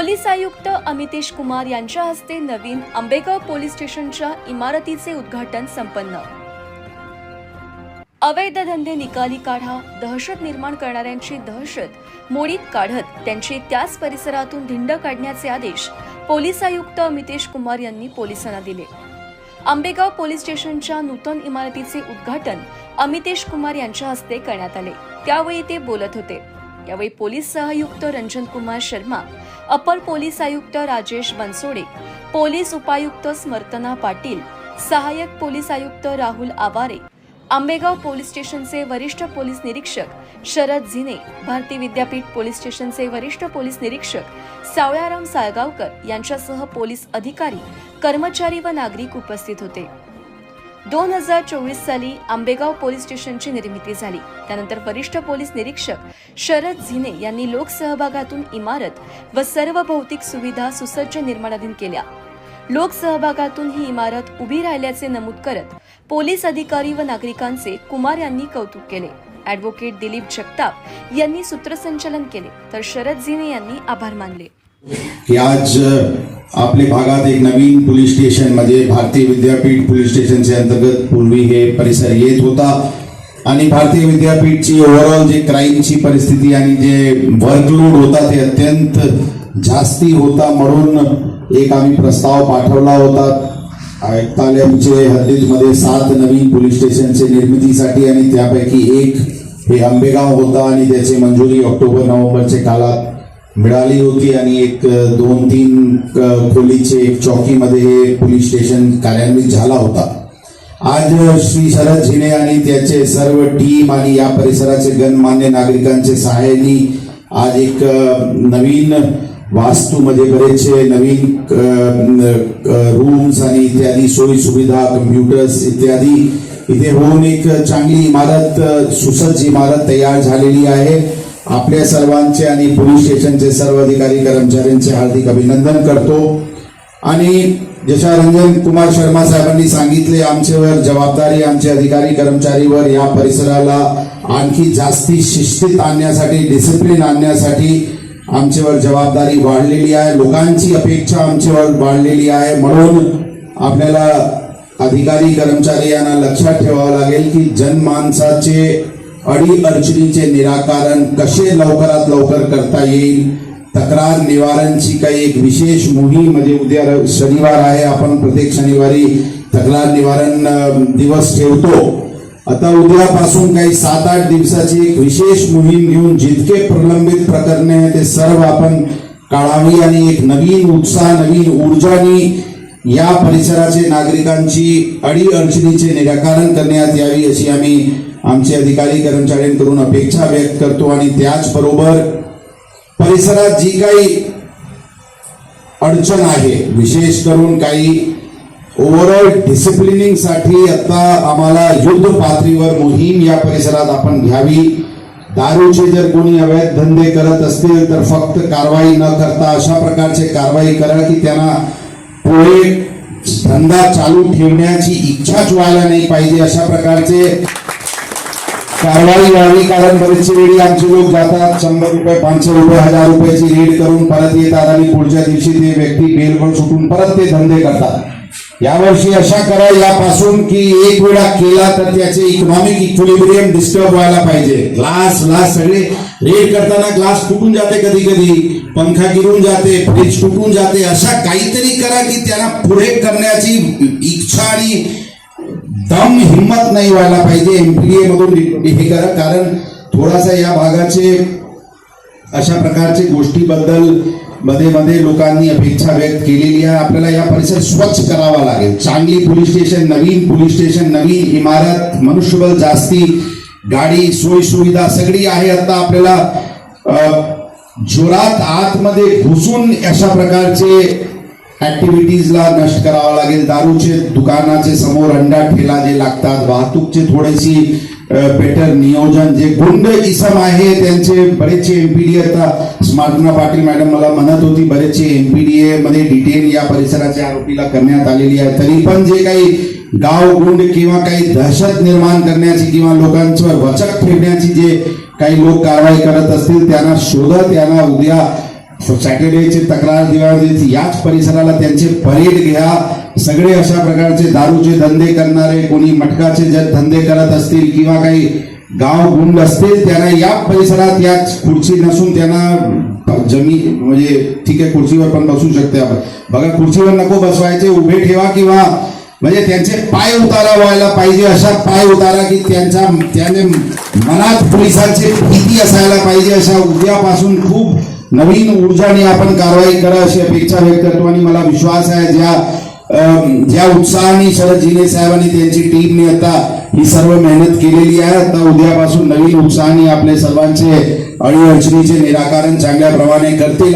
Police आयुक्त अमितेश कुमार यांच्या हस्ते नवीन आंबेगाव पोलीस स्टेशनच्या इमारतीचे उद्घाटन संपन्न. अवैध धंदे निकाली काढा दहशत निर्माण करणाऱ्यांची दहशत मोडीत काढत त्यांची त्याच परिसरातून धिंड काढण्याचे आदेश पोलीस आयुक्त अमितेश कुमार यांनी पोलिसांना दिले. आंबेगाव पोलीस स्टेशनच्या नूतन इमारतीचे उद्घाटन अमितेश कुमार यांच्या हस्ते करण्यात आले. त्यावेळी ते बोलत होते. यावेळी पोलीस सहआयुक्त रंजन कुमार शर्मा अपर पोलीस आयुक्त राजेश बनसोडे पोलीस उपायुक्त स्मर्तना पाटील सहाय्यक पोलीस आयुक्त राहुल आवारे आंबेगाव पोलीस स्टेशनचे वरिष्ठ पोलीस निरीक्षक शरद झिने भारती विद्यापीठ पोलीस स्टेशनचे वरिष्ठ पोलीस निरीक्षक सावळाराम साळगावकर यांच्यासह पोलीस अधिकारी कर्मचारी व नागरिक उपस्थित होते. दोन हजार चोवीस साली आंबेगाव पोलीस स्टेशनची निर्मिती झाली. त्यानंतर वरिष्ठ पोलीस निरीक्षक शरद झिने यांनी लोकसहभागातून इमारत व सर्व भौतिक सुविधा सुसज्ज निर्माणाधीन केल्या. लोकसहभागातून ही इमारत उभी राहिल्याचे नमूद करत पोलीस अधिकारी व नागरिकांचे कुमार यांनी कौतुक केले. ॲडव्होकेट दिलीप जगताप यांनी सूत्रसंचलन केले. तर शरद झिने यांनी आभार मानले. आज आपल्या भागात एक नवीन पोलीस स्टेशन म्हणजे भारतीय विद्यापीठ पोलीस स्टेशनच्या अंतर्गत पूर्वी हे परिसर येत होता. आणि भारतीय विद्यापीठची ओव्हरऑल जे क्राईमची परिस्थिती आणि जे वर्कलोड होता ते अत्यंत जास्ती होता म्हणून एक आम्ही प्रस्ताव पाठवला होता. आयुक्तालयाचे हद्दीमध्ये सात नवीन पोलीस स्टेशनचे निर्मितीसाठी आणि त्यापैकी एक हे आंबेगाव होता आणि त्याची मंजुरी ऑक्टोबर नोव्हेंबरच्या काळात मिळाली होती आणि एक दोन तीन खोलीचे एक चौकीमध्ये हे पोलीस स्टेशन कार्यान्वित झाला होता. आज श्री शरद झिने आणि त्याचे सर्व टीम आणि या परिसराचे गणमान्य नागरिकांचे सहाय्याने आज एक नवीन नवीन वास्तूमध्ये बरेचसे नवीन रूम्स आणि इत्यादी सोयी सुविधा कम्प्युटर्स इत्यादी इथे होऊन एक चांगली इमारत सुसज्ज इमारत तयार झालेली आहे. आपल्या सर्वांचे आणि पोलीस स्टेशनचे सर्व अधिकारी कर्मचाऱ्यांचे हार्दिक अभिनंदन करतो. आणि जशा रंजन कुमार शर्मा साहेबांनी सांगितले आमच्यावर जबाबदारी आमचे अधिकारी कर्मचारीवर या परिसराला आणखी जास्ती शिस्तीत आणण्यासाठी डिसिप्लिन आणण्यासाठी आमच्यावर जबाबदारी वाढलेली आहे. लोकांची अपेक्षा आमच्यावर वाढलेली आहे. म्हणून आपल्याला अधिकारी कर्मचारी यांना लक्षात ठेवावं लागेल की जनमानसाचे अडी अडचणीचे निराकरण कसे लवकरात लवकर करता येईल? तक्रार निवारणची काही एक विशेष मोहीम म्हणजे उद्या शनिवार आहे आपण प्रत्येक शनिवारी तक्रार निवारण दिवस ठेवतो. आता उद्यापासून काही सात आठ दिवसाची एक विशेष मोहीम घेऊन जितके प्रलंबित प्रकरणे आहेत ते सर्व आपण काढावी आणि एक नवीन उत्साह नवीन ऊर्जानी या परिसराचे नागरिकांची अडी अडचणीचे निराकरण करण्यात यावी अशी आम्ही आमचे अधिकारी कर्मचाऱ्यांकडून अपेक्षा व्यक्त करतो आणि त्याचबरोबर परिसरात जी काही अडचण आहे विशेष करून काही ओव्हरऑल डिसिप्लिनिंगसाठी आता आम्हाला युद्ध पातळीवर मोहीम या परिसरात आपण घ्यावी. दारूचे जर कोणी अवैध धंदे करत असतील तर फक्त कारवाई न करता अशा प्रकारचे कारवाई करा की त्यांना पुढे धंदा चालू ठेवण्याची इच्छाच व्हायला नाही पाहिजे. अशा प्रकारचे कारवाई व्हावी कारण बरेचशे वेळी आमचे लोक जातात. शंभर रुपये पाचशे रुपये हजार रुपयाची रेड करून परत येतात आणि पुढच्या दिवशी ते व्यक्ती बेलवर सुटून परत ते धंदे करतात. यावर्षी अशा करा यापासून की एक वेळा केला तर त्याचे इकॉनॉमिक इक्विलिब्रियम डिस्टर्ब व्हायला पाहिजे. ग्लास ग्लास सगळे रेड करताना ग्लास तुटून जाते कधी कधी पंखा गिरून जाते फ्रीज तुटून जाते. अशा काहीतरी करा की त्यांना पुढे करण्याची इच्छा आणि हिंमत नाही व्हायला पाहिजे एमपीडीए मधून हे करा कारण थोडासा या भागाचे अशा प्रकारचे गोष्टीबद्दलमध्ये मध्ये लोकांनी अपेक्षा व्यक्त केलेली आहे. आपल्याला या परिसर स्वच्छ करावा लागेल. चांगली पोलीस स्टेशन नवीन पोलीस स्टेशन नवीन इमारत मनुष्यबळ जास्ती गाडी सोयी सुविधा सगळी आहे. आता आपल्याला जोरात आतमध्ये घुसून अशा प्रकारचे ऍक्टिव्हिटीजला नष्ट करावं लागेल. दारूचे दुकानाचे समोर अंडा ठेला जे लागतात वाहतूकचे थोडेशी बेटर नियोजन. जे गुंड इसम आहे त्यांचे बरेचसे एमपीडीए आता स्मार्टना पाटील मॅडम मला म्हणत होती बरेचसे एमपीडीए मध्ये डिटेन या परिसराच्या आरोपीला करण्यात आलेली आहे. तरी पण जे काही गाव गुंड किंवा काही दहशत निर्माण करण्याची किंवा लोकांवर वचक ठेवण्याची जे काही लोक कारवाई करत असतील त्यांना शोधत त्यांना उद्या सॅटर्डेची तक्रार दिवाळी याच परिसराला त्यांचे परेड घ्या. सगळे अशा प्रकारचे दारूचे धंदे करणारे कोणी मटकाचे धंदे करत असतील किंवा काही गाव गुंड असतील त्यांना या परिसरात या खुर्ची नसून त्यांना जमी म्हणजे ठीक आहे खुर्चीवर पण बसू शकते आपण. बघा खुर्चीवर नको बसवायचे उभे ठेवा किंवा म्हणजे त्यांचे पाय उतारा व्हायला पाहिजे अशा पाय उतारा की त्यांच्या त्याने मनात पोलिसांची भीती असायला पाहिजे अशा उद्यापासून खूप नवीन ऊर्जाने आपण कारवाई करा अशी अपेक्षा व्यक्त करतो आणि मला विश्वास आहे ज्या ज्या उत्साहाने शरद जिने साहेबांनी त्यांची टीमने आता ही सर्व मेहनत केलेली आहे आता उद्यापासून नवीन उत्साहाने आपले सर्वांचे अडीअडचणीचे निराकरण चांगल्या प्रमाणे करतील.